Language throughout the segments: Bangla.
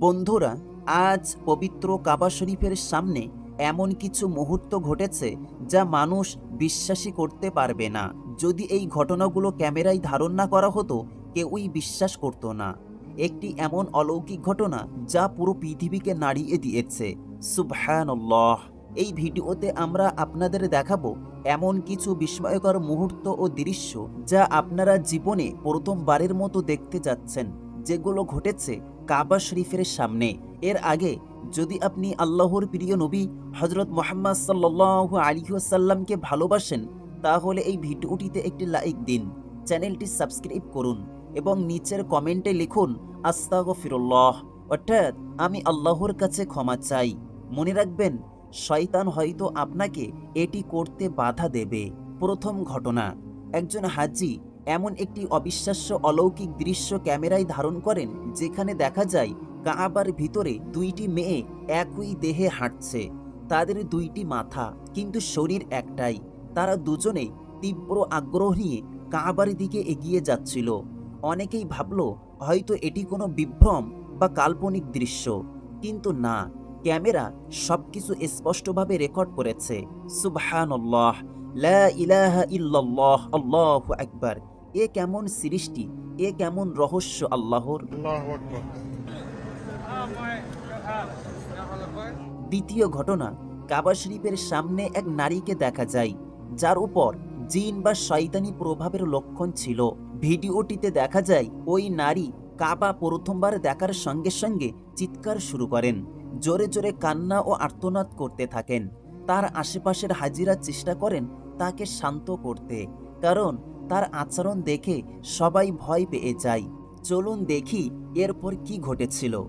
বন্ধুরা, আজ পবিত্র কাবা শরীফের সামনে এমন কিছু মুহূর্ত ঘটেছে যা মানুষ বিশ্বাসই করতে পারবে না। যদি এই ঘটনাগুলো ক্যামেরায় ধারণ না করা হতো, কেউই বিশ্বাস করতো না। একটি এমন অলৌকিক ঘটনা যা পুরো পৃথিবীকে নাড়িয়ে দিয়েছে। সুবহানাল্লাহ। এই ভিডিওতে আমরা আপনাদের দেখাবো এমন কিছু বিস্ময়কর মুহূর্ত ও দৃশ্য যা আপনারা জীবনে প্রথমবারের মতো দেখতে যাচ্ছেন। যেগুলো ঘটেছে কাবা শরীফের সামনে। এর আগে যদি আপনি আল্লাহর প্রিয় নবী হজরত মোহাম্মদ সাল্লাহ আলিহাসাল্লামকে ভালোবাসেন, তাহলে এই ভিডিওটিতে একটি লাইক দিন, চ্যানেলটি সাবস্ক্রাইব করুন এবং নিচের কমেন্টে লিখুন আস্তাগ ফিরুল্লাহ অর্থাৎ আমি আল্লাহর কাছে ক্ষমা চাই। মনে রাখবেন, শয়তান হয়তো আপনাকে এটি করতে বাধা দেবে। প্রথম ঘটনা, একজন হাজি এমন একটি অবিশ্বাস্য অলৌকিক দৃশ্য ক্যামেরায় ধারণ করেন, যেখানে দেখা যায় কাবার ভিতরে দুইটি মেয়ে একই দেহে হাঁটছে। তাদের দুইটি মাথা, কিন্তু শরীর একটাই। তারা দুজনেই তীব্র আগ্রহ নিয়ে কাবার দিকে এগিয়ে যাচ্ছিল। অনেকেই ভাবল, হয়তো এটি কোনো বিভ্রম বা কাল্পনিক দৃশ্য। কিন্তু না, ক্যামেরা সবকিছু স্পষ্টভাবে রেকর্ড করেছে। সুবহানাল্লাহ, লা ইলাহা ইল্লাল্লাহ, আল্লাহু আকবার। এ কেমন সৃষ্টি? এ কেমন রহস্য আল্লাহর? দ্বিতীয় ঘটনা কাবা শরীফের সামনে এক নারীকে দেখা যায় যার উপর জিন বা শয়তানি প্রভাবের লক্ষণ ছিল। ভিডিওটিতে দেখা যায় ওই নারী কাবা প্রথমবার দেখার সঙ্গে সঙ্গে চিৎকার শুরু করেন জোরে জোরে কান্না ও আর্তনাদ করতে থাকেন। তার আশেপাশের হাজিরা চেষ্টা করেন তাকে শান্ত করতে কারণ তার আচরণ দেখে সবাই ভয় পেয়ে যায়। চলুন দেখি এরপর কি ঘটেছিল।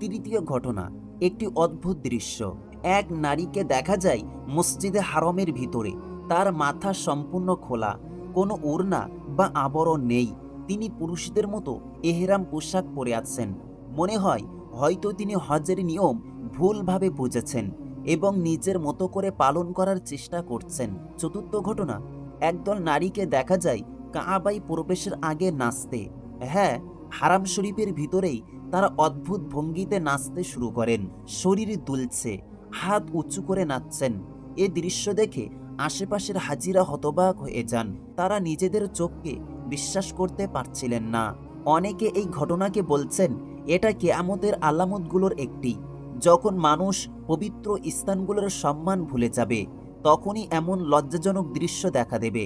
তৃতীয় ঘটনা, একটি অদ্ভুত দৃশ্য। এক নারীকে দেখা যায় মসজিদে হারমের ভিতরে। তার মাথা সম্পূর্ণ খোলা, কোনো ওড়না বা আবরণ নেই। তিনি পুরুষদের মতো এহেরাম পোশাক পরে আছেন। মনে হয় হয়তো তিনি হজের নিয়ম ভুলভাবে বুঝেছেন। এবং নিজের মতো করে পালন করার চেষ্টা করছেন। চতুর্থ ঘটনা, একদল নারীকে দেখা যায় কাবাই প্রবেশের আগে নাচতে। হ্যাঁ হারাম শরীফের ভিতরেই তারা অদ্ভুত ভঙ্গিতে নাচতে শুরু করেন। শরীর দুলছে, হাত উঁচু করে নাচছেন। এ দৃশ্য দেখে আশেপাশের হাজিরা হতবাক হয়ে যান। তারা নিজেদের চোখকে বিশ্বাস করতে পারছিলেন না। অনেকে এই ঘটনাকে বলছেন, এটা কেয়ামতের আলামতগুলোর একটি যখন মানুষ পবিত্র স্থানগুলোর সম্মান ভুলে যাবে তখনই এমন লজ্জাজনক দৃশ্য দেখা দেবে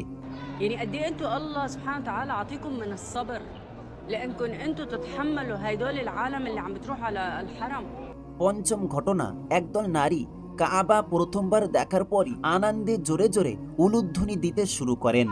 يعني قد ايه انتوا الله سبحانه وتعالى عطيكم من الصبر لانكم انتوا تتحملوا هيدول العالم اللي عم بتروح على الحرم পঞ্চম ঘটনা একদল নারী কাবা প্রথমবার দেখার পরই আনন্দে জোরে জোরে উলুধ্বনি দিতে শুরু করেন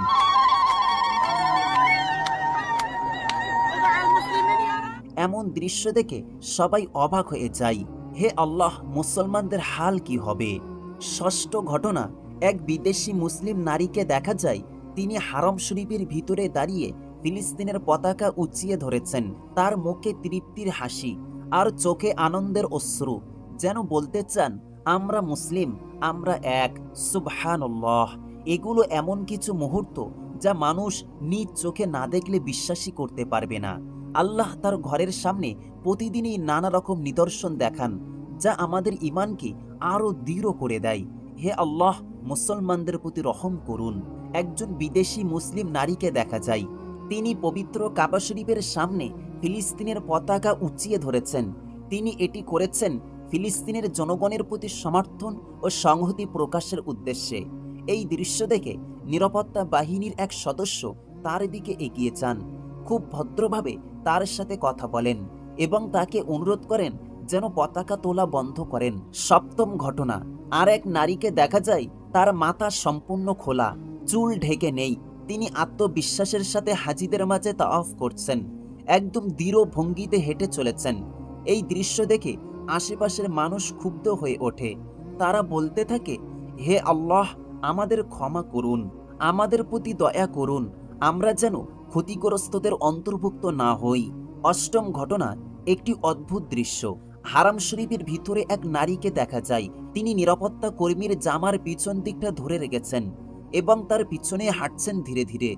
এমন দৃশ্য দেখে সবাই অবাক হয়ে যায় হে আল্লাহ, মুসলমানদের হাল কি হবে? ষষ্ঠ ঘটনা, এক বিদেশি মুসলিম নারীকে দেখা যায়, তিনি হারম শরীফের ভিতরে দাঁড়িয়ে ফিলিস্তিনের পতাকা উঁচিয়ে ধরেছেন। তার মুখে তৃপ্তির হাসি আর চোখে আনন্দের অশ্রু। যেন বলতে চান, আমরা মুসলিম, আমরা এক, সুবহানাল্লাহ। এগুলো এমন কিছু মুহূর্ত যা মানুষ নিজ চোখে না দেখলে বিশ্বাসই করতে পারবে না। আল্লাহ তার ঘরের সামনে প্রতিদিনই নানা রকম নিদর্শন দেখান, যা আমাদের ইমানকে আরও দৃঢ় করে দেয়। হে আল্লাহ, মুসলমানদের প্রতি রহম করুন। একজন বিদেশি মুসলিম নারীকে দেখা যায়। তিনি পবিত্র কাবা শরীফের সামনে ফিলিস্তিনের পতাকা উঁচিয়ে ধরেছেন। তিনি এটি করেছেন ফিলিস্তিনের জনগণের প্রতি সমর্থন ও সংহতি প্রকাশের উদ্দেশ্যে। এই দৃশ্য দেখে নিরাপত্তা বাহিনীর এক সদস্য তার দিকে এগিয়ে যান। খুব ভদ্রভাবে তার সাথে কথা বলেন এবং তাকে অনুরোধ করেন যেন পতাকা তোলা বন্ধ করেন। সপ্তম ঘটনা, আর এক নারীকে দেখা যায় তার মাথা সম্পূর্ণ খোলা, চুল ঢেকে নেই। তিনি আত্মবিশ্বাসের সাথে হাজিদের মাঝে তা অফ করছেন, একদম দৃঢ় ভঙ্গিতে হেঁটে চলেছেন। এই দৃশ্য দেখে আশেপাশের মানুষ ক্ষুব্ধ হয়ে ওঠে। তারা বলতে থাকে, হে আল্লাহ, আমাদের ক্ষমা করুন, আমাদের প্রতি দয়া করুন, আমরা যেন ক্ষতিগ্রস্তদের অন্তর্ভুক্ত না হই। অষ্টম ঘটনা, একটি অদ্ভুত দৃশ্য। হারাম শরীফের ভিতরে এক নারীকে দেখা যায়। তিনি নিরাপত্তা কর্মীর জামার পিছন দিকটা ধরে রেখেছেন এবং তার পিছনে হাঁটছেন ধীরে ধীরে,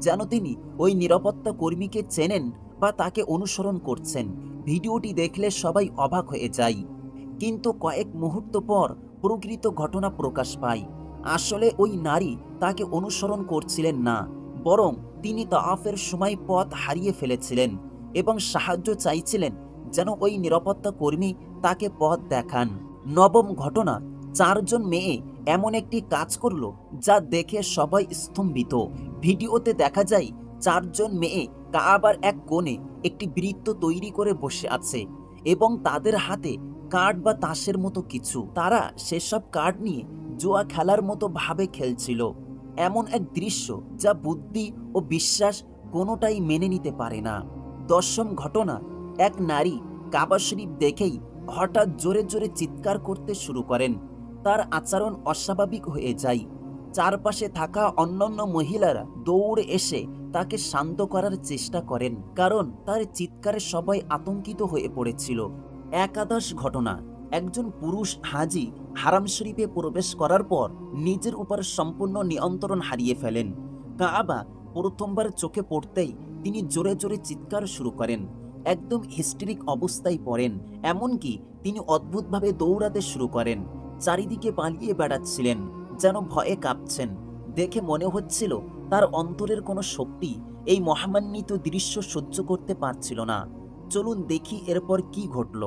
যেন তিনি ওই নিরাপত্তা কর্মীকে চেনেন বা তাকে অনুসরণ করছেন। ভিডিওটি দেখলে সবাই অবাক হয়ে যায়। কিন্তু কয়েক মুহূর্ত পর প্রকৃত ঘটনা প্রকাশ পায়। আসলে ওই নারী তাকে অনুসরণ করছিলেন না, বরং তিনি তাআফের সময় পথ হারিয়ে ফেলেছিলেন এবং সাহায্য চাইছিলেন যেন ওই নিরাপত্তা কর্মী তাকে পথ দেখান। নবম ঘটনা, চারজন মেয়ে এমন একটি কাজ করল যা দেখে সবাই স্তম্ভিত। ভিডিওতে দেখা যায়, চারজন মেয়ে কাবার এক কোণে একটি বৃত্ত তৈরি করে বসে আছে এবং তাদের হাতে কার্ড বা তাসের মতো কিছু। তারা সেসব কার্ড নিয়ে জুয়া খেলার মতো ভাবে খেলছিল। এমন এক দৃশ্য যা বুদ্ধি ও বিশ্বাস কোনোটাই মেনে নিতে পারে না। দশম ঘটনা, এক নারী কাবা শরীফ দেখেই হঠাৎ জোরে জোরে চিৎকার করতে শুরু করেন। তার আচরণ অস্বাভাবিক হয়ে যায়। চারপাশে থাকা অন্যান্য মহিলারা দৌড়ে এসে তাকে শান্ত করার চেষ্টা করেন, কারণ তার চিৎকারে সবাই আতঙ্কিত হয়ে পড়েছিল। একাদশ ঘটনা একজন পুরুষ হাজি হারাম শরীফে প্রবেশ করার পর নিজের উপর সম্পূর্ণ নিয়ন্ত্রণ হারিয়ে ফেলেন। কাবা প্রথমবার চোখে পড়তেই তিনি জোরে জোরে চিৎকার শুরু করেন। একদম হিস্টেরিক অবস্থায় পড়েন, এমনকি তিনি অদ্ভুতভাবে দৌড়াতে শুরু করেন। চারিদিকে পালিয়ে বেড়াচ্ছিলেন, যেন ভয়ে কাঁপছেন। দেখে মনে হচ্ছিল তার অন্তরের কোনো শক্তি এই মহামান্বিত দৃশ্য সহ্য করতে পারছিল না। চলুন দেখি এরপর কি ঘটল।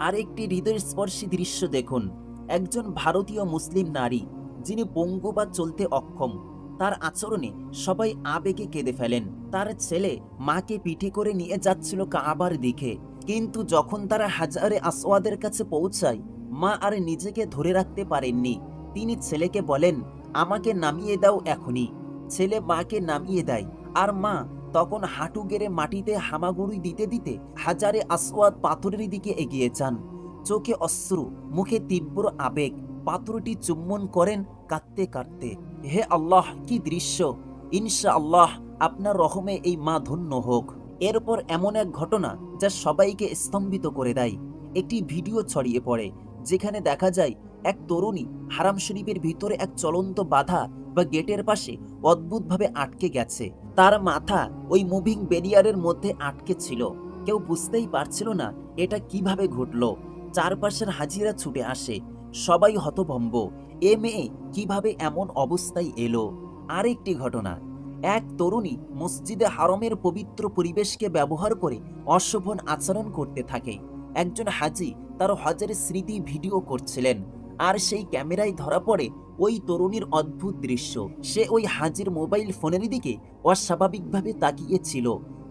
আরেকটি হৃদয়স্পর্শী দৃশ্য দেখুন। একজন ভারতীয় মুসলিম নারী, যিনি পঙ্গু বা চলতে অক্ষম, তার আচরণে সবাই আবেগে কেঁদে ফেলেন। তার ছেলে মাকে পিঠে করে নিয়ে যাচ্ছিল কাবার দিকে। কিন্তু যখন তারা হাজারে আসওয়াদের কাছে পৌঁছায়, মা আর নিজেকে ধরে রাখতে পারেননি। তিনি ছেলেকে বলেন, আমাকে নামিয়ে দাও এখনই। ছেলে মাকে নামিয়ে দেয়। আর মা তখন হাঁটু গেড়ে মাটিতে হামাগুড়ি দিতে দিতে হাজারে আসওয়াদ পাথরের দিকে এগিয়ে যান। চোখে অশ্রু, মুখে তীব্র আবেগ, পাথরটি চুম্বন করেন কাঁদতে কাঁদতে। হে আল্লাহ, কি দৃশ্য! ইনশা আল্লাহ আপনার রহমে এই মা ধন্য হোক। এরপর এমন এক ঘটনা যা সবাইকে স্তম্ভিত করে দেয়। একটি ভিডিও ছড়িয়ে পড়ে, যেখানে দেখা যায় এক তরুণী হারাম শরীফের ভিতরে এক চলন্ত বাধা বা গেটের পাশে অদ্ভুতভাবে আটকে গেছে। তার মাথা ওই মুভিং ব্যারিয়ারের মধ্যে আটকে ছিল। কেউ বুঝতেই পারছিল না এটা কীভাবে ঘটলো। চারপাশের হাজিরা ছুটে আসে। সবাই হতভম্ব। এ মেয়ে কীভাবে এমন অবস্থায় এলো? আরেকটি ঘটনা। এক তরুণী মসজিদে হারমের পবিত্র পরিবেশকে ব্যবহার করে অশোভন আচরণ করতে থাকে। একজন হাজি তার হজের স্মৃতি ভিডিও করছিলেন। আর সেই ক্যামেরায় ধরা পড়ে ওই তরুণীর অদ্ভুত দৃশ্য। সে ওই হাজির মোবাইল ফোনের দিকে অস্বাভাবিকভাবে তাকিয়েছিল।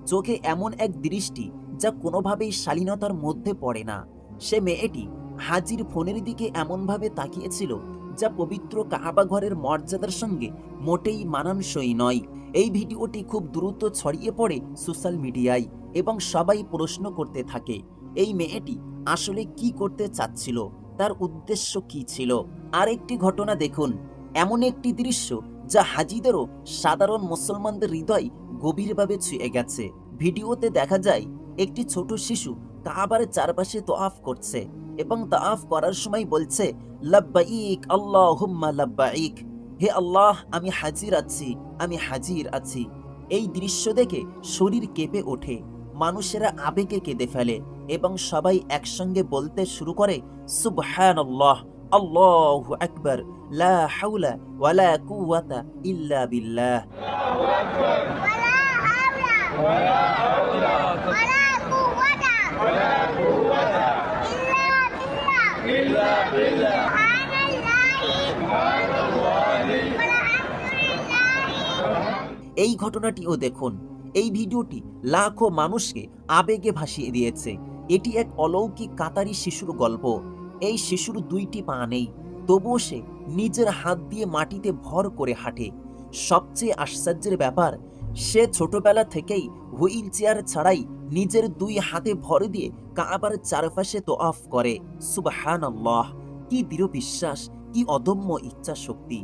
চোখে এমন এক দৃষ্টি যা কোনোভাবেই শালীনতার মধ্যে পড়ে না। সে মেয়েটি হাজির ফোনের দিকে এমনভাবে তাকিয়েছিল যা পবিত্র কাহাবা ঘরের মর্যাদার সঙ্গে মোটেই মানানসই নয়। এই ভিডিওটি খুব দ্রুত ছড়িয়ে পড়ে সোশ্যাল মিডিয়ায় এবং সবাই প্রশ্ন করতে থাকে, এই মেয়েটি আসলে কি করতে চাচ্ছিল? তার উদ্দেশ্য কি ছিল? আরেকটি ঘটনা দেখুন। এমন একটি দৃশ্য যা হাজিদেরও সাধারণ মুসলমানদের হৃদয় গভীরভাবে ছুঁয়ে গেছে। ভিডিওতে দেখা যায়, একটি ছোট শিশু কাবার চারপাশে তোয়াফ করছে এবং তাআফ করার সময় বলছে লাব্বাইক আল্লাহুম্মা লাব্বাইক হে আল্লাহ, আমি হাজির আছি, আমি হাজির আছি। এই দৃশ্য দেখে শরীর কেঁপে ওঠে। মানুষেরা আবেগে কেঁদে ফেলে। এবং সবাই একসঙ্গে বলতে শুরু করে সুবহান আল্লাহ আল্লাহু আকবার, লা হাওলা ওয়ালা কুওয়াতা ইল্লা বিল্লাহ। এই ঘটনাটিও দেখুন, এই ভিডিওটি লাখো মানুষকে আবেগে ভাসিয়ে দিয়েছে। এটি এক অলৌকিক কাতারি শিশুর গল্প। এই শিশুর দুইটি পা নেই, তবুও সে নিজের হাত দিয়ে মাটিতে ভর করে হাঁটে। সবচেয়ে আশ্চর্যের ব্যাপার, সে ছোটবেলা থেকেই হুইল চেয়ার ছাড়াই নিজের দুই হাতে ভর দিয়ে কাবার চারপাশে তোয়াফ করে। সুবাহান কি দৃঢ় বিশ্বাস, কি অদম্য ইচ্ছা শক্তি।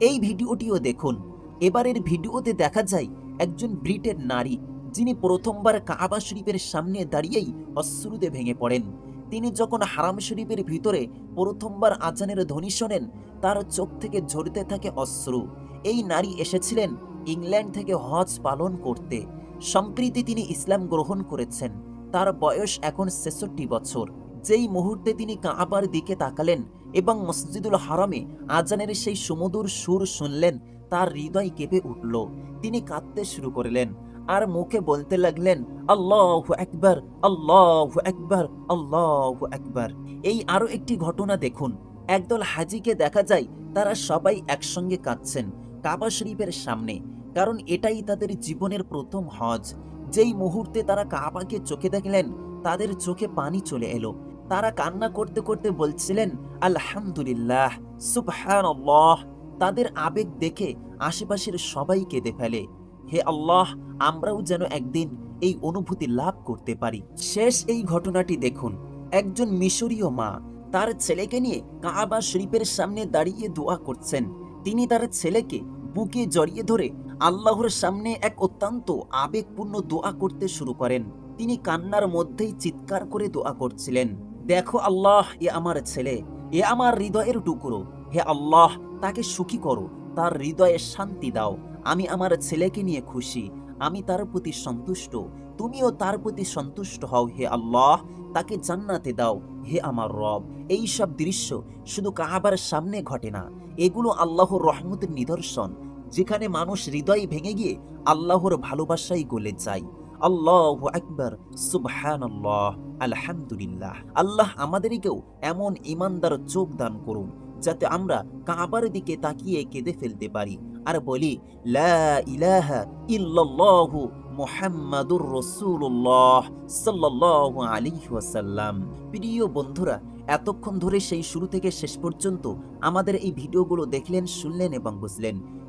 এই ভিডিওটিও দেখুন। এবারের ভিডিওতে দেখা যায় একজন ব্রিটের নারী যিনি প্রথমবার কাবা শরীফের সামনে দাঁড়িয়েই অশ্রুতে ভেঙে পড়েন, তিনি যখন হারাম শরীফের ভিতরে প্রথমবার আজানের ধ্বনি শোনেন, তার চোখ থেকে ঝরতে থাকে অশ্রু। এই নারী এসেছিলেন ইংল্যান্ড থেকে হজ পালন করতে। সম্প্রীতি তিনি ইসলাম গ্রহণ করেছেন। তার বয়স এখন ছেষট্টি বছর। যেই মুহূর্তে তিনি কাঁবার দিকে তাকালেন এবং মসজিদুল হারামে আজানের সেই সুমধুর সুর শুনলেন, তার হৃদয় কেঁপে উঠল। তিনি কাঁদতে শুরু করলেন। আর মুখে বলতে লাগলেন, আল্লাহ একবার আল্লাহ একবার আল্লাহ একবার এই আরও একটি ঘটনা দেখুন। একদল হাজিকে দেখা যায়, তারা সবাই একসঙ্গে কাঁদছেন কাবা শরীফের সামনে, কারণ এটাই তাদের জীবনের প্রথম হজ। যেই মুহূর্তে তারা কাবাকে চোখে দেখলেন, তাদের চোখে পানি চলে এলো। তারা কান্না করতে করতে বলছিলেন, আলহামদুলিল্লাহ, সুবহানাল্লাহ। তাদের আবেগ দেখে আশেপাশের সবাই কেঁদে ফেলে। হে আল্লাহ, আমরাও যেন একদিন এই অনুভূতি লাভ করতে পারি। শেষ এই ঘটনাটি দেখুন। একজন মিশরীয় মা তার ছেলেকে নিয়ে কাবা শরীফের সামনে দাঁড়িয়ে দোয়া করছেন। তিনি তার ছেলেকে বুকে জড়িয়ে ধরে আল্লাহর সামনে এক অত্যন্ত আবেগপূর্ণ দোয়া করতে শুরু করেন। তিনি কান্নার মধ্যেই চিৎকার করে দোয়া করছিলেন, দেখো আল্লাহ, এ আমার ছেলে, এ আমার হৃদয়ের টুকরো। হে আল্লাহ, তাকে সুখী করো, তার হৃদয়ে শান্তি দাও। আমি আমার ছেলেকে নিয়ে খুশি। আমি তার প্রতি সন্তুষ্ট। তুমিও তার প্রতি সন্তুষ্ট হও হে আল্লাহ। তাকে জান্নাতে দাও হে আমার রব। এই সব দৃশ্য শুধু কাহাবার সামনে ঘটে না। এগুলো আল্লাহর রহমতের নিদর্শন। যেখানে মানুষ হৃদয় ভেঙে গিয়ে আল্লাহর ভালোবাসায় গলে যায়। আল্লাহ আকবর। সুবহানাল্লাহ। আলহামদুলিল্লাহ। আল্লাহ আমাদেরকেও এমন ইমানদার চোখ দান করুন। যাতে আমরা কাবার দিকে তাকিয়ে কেঁদে ফেলতে পারি। আর বলি প্রিয় বন্ধুরা, এতক্ষণ ধরে সেই শুরু থেকে শেষ পর্যন্ত আমাদের এই ভিডিওগুলো দেখলেন, শুনলেন এবং বুঝলেন।